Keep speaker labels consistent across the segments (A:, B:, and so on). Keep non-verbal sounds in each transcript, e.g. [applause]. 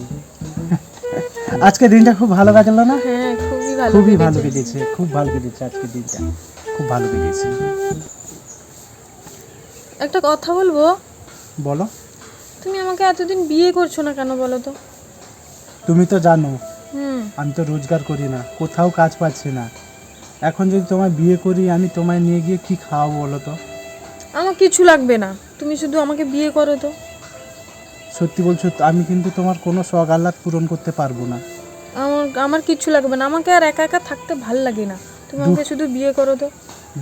A: [laughs] আজকে দিনটা খুব ভালো কাটলো না?
B: হ্যাঁ খুবই ভালো
A: খুবই ভালো
B: কেটেছে।
A: খুব ভালো কেটেছে আজকে দিনটা। খুব ভালো কেটেছে।
B: একটা কথা বলব?
A: বলো।
B: তুমি আমাকে এতদিন বিয়ে করছ না কেন বলো তো?
A: তুমি তো জানো
B: হুম।
A: আমি তো রোজগার করি না কোথাও কাজ পাচ্ছি না। এখন যদি তোমায় বিয়ে করি আমি তোমায় নিয়ে গিয়ে কি খাওয়াবো বলো তো?
B: আমার কিছু লাগবে না তুমি শুধু আমাকে বিয়ে করো তো।
A: সত্যি বলছো আমি কিন্তু তোমার কোনো শখ আহ্লাদ পূরণ করতে পারব না।
B: আমার আমার কিচ্ছু লাগবে না আমাকে আর একা একা থাকতে ভালো লাগে না। তুমি আমাকে শুধু বিয়ে করো তো।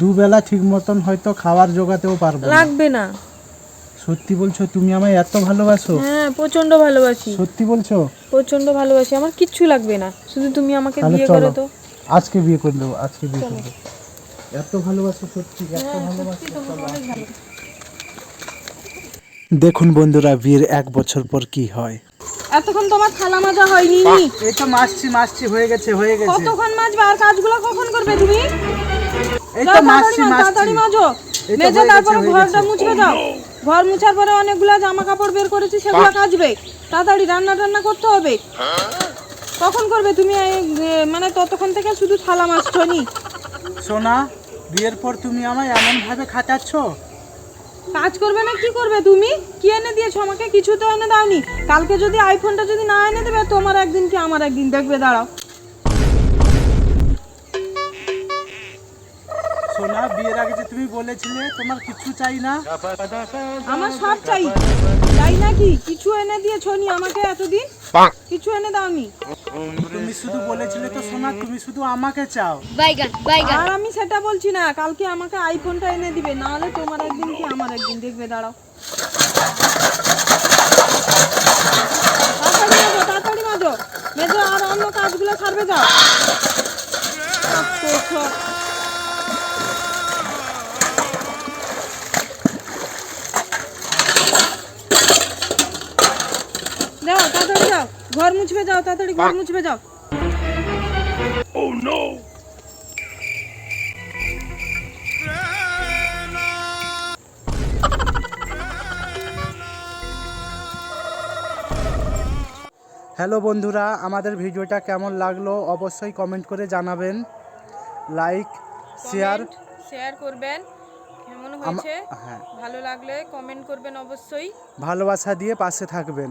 A: দুবেলা ঠিক মতন হয়তো খাবার জোগাতেও পারব না।
B: লাগবে না।
A: সত্যি বলছো তুমি আমায় এত ভালোবাসো।
B: হ্যাঁ প্রচণ্ড ভালোবাসি।
A: সত্যি বলছো?
B: প্রচণ্ড ভালোবাসি আমার কিচ্ছু লাগবে না। শুধু তুমি আমাকে
A: তাহলে
B: বিয়ে
A: চলো
B: করো তো।
A: আজকে বিয়ে করে দেবো আজকে বিয়ে করে দেবো। এত ভালোবাসো সত্যি এত ভালোবাসো। দেখুন বন্ধুরা বিয়ের এক বছর পর কি হয়।
B: এতক্ষণ তোমার থালা মাজা হয়নি।
A: এই তো মাসছি মাসছি হয়ে গেছে হয়ে গেছে।
B: কতক্ষণ মাজবে আর কাজগুলো কখন করবে তুমি?
A: এই তো
B: তাড়াতাড়ি
A: মাসছি
B: মা-
A: মাসছি
B: তাড়াতাড়ি মাজো। মেজে তারপরে ঘরটা মুছে যাও। ঘর মুছার পরে অনেকগুলা জামা কাপড় বের করেছি সেগুলো কাচবে। তাড়াতাড়ি রান্না টান্না করতে হবে। কখন করবে তুমি মানে ততক্ষণ থেকে শুধু থালা মাজছো নি?
A: সোনা বিয়ের পর তুমি আমায় এমন ভাবে খাটাচ্ছ?
B: কাজ করবে না কি করবে তুমি? কি এনে দিয়েছ আমাকে? কিছু তো এনে দাওনি। কালকে যদি আইফোনটা যদি না এনে দেবে তোমার একদিন কি আমার একদিন দেখবে? দাঁড়াও।
A: সোনা বিয়ের আগে যে তুমি বলেছিলে তোমার কিছু চাই না?
B: আমার সব চাই। চাই নাকি? কিছু এনে দিয়েছ নি আমাকে এতদিন? কিছু এনে দাওনি।
A: তুমি শুধু বলেছিলে তো সোনা তুমি শুধু আমাকে চাও।
B: আর আমি সেটা বলছি না কালকে আমাকে আইফোনটা এনে দিবে না হলে তোমার একদিন কি আমার একদিন দেখবে দাঁড়াও। তাড়াতাড়ি তাড়াতাড়ি মাজো আর অন্য কাজগুলো ছাড়বে যাও যাও তাড়াতাড়ি যাও। ঘর মুছবে যাও তাড়াতাড়ি ঘর মুছবে যাও।
A: হ্যালো বন্ধুরা আমাদের ভিডিওটা কেমন লাগল অবশ্যই কমেন্ট করে জানাবেন। লাইক শেয়ার
B: শেয়ার করবেন। কেমন হয়েছে?
A: হ্যাঁ।
B: ভালো লাগলে কমেন্ট করবেন অবশ্যই।
A: ভালোবাসা দিয়ে পাশে থাকবেন।